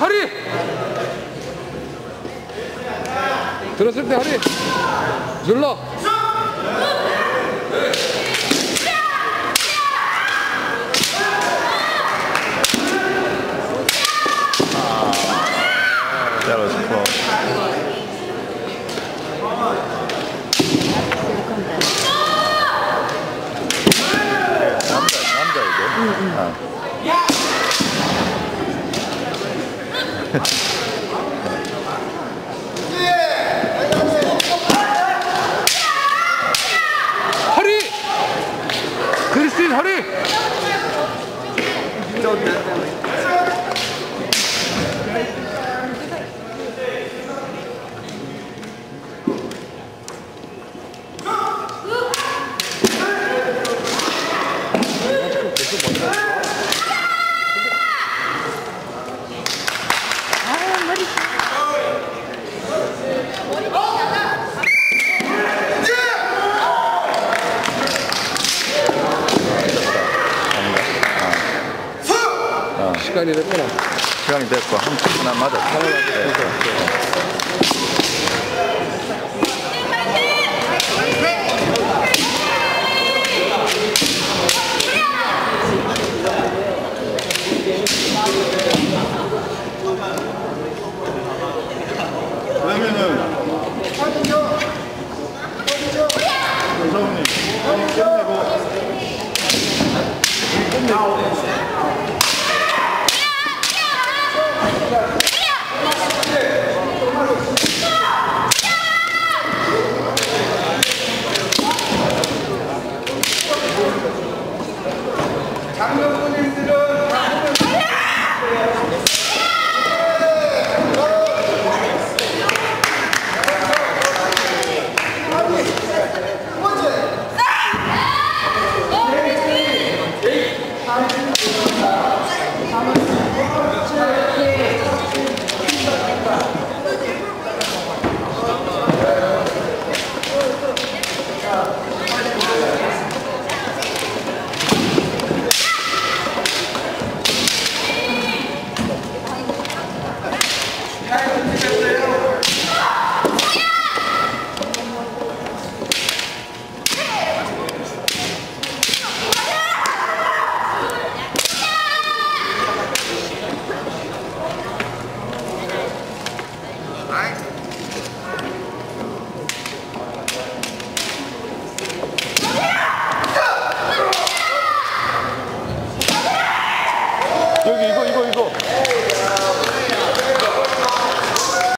허리. 들었을 때 허리. 눌러. 남자, 남자. 아. Yeah. 어. 시간이 됐구나. 시간이 됐고 한 푼이나 맞았어. 하나 그러면은 여성님 끝내고 끝내고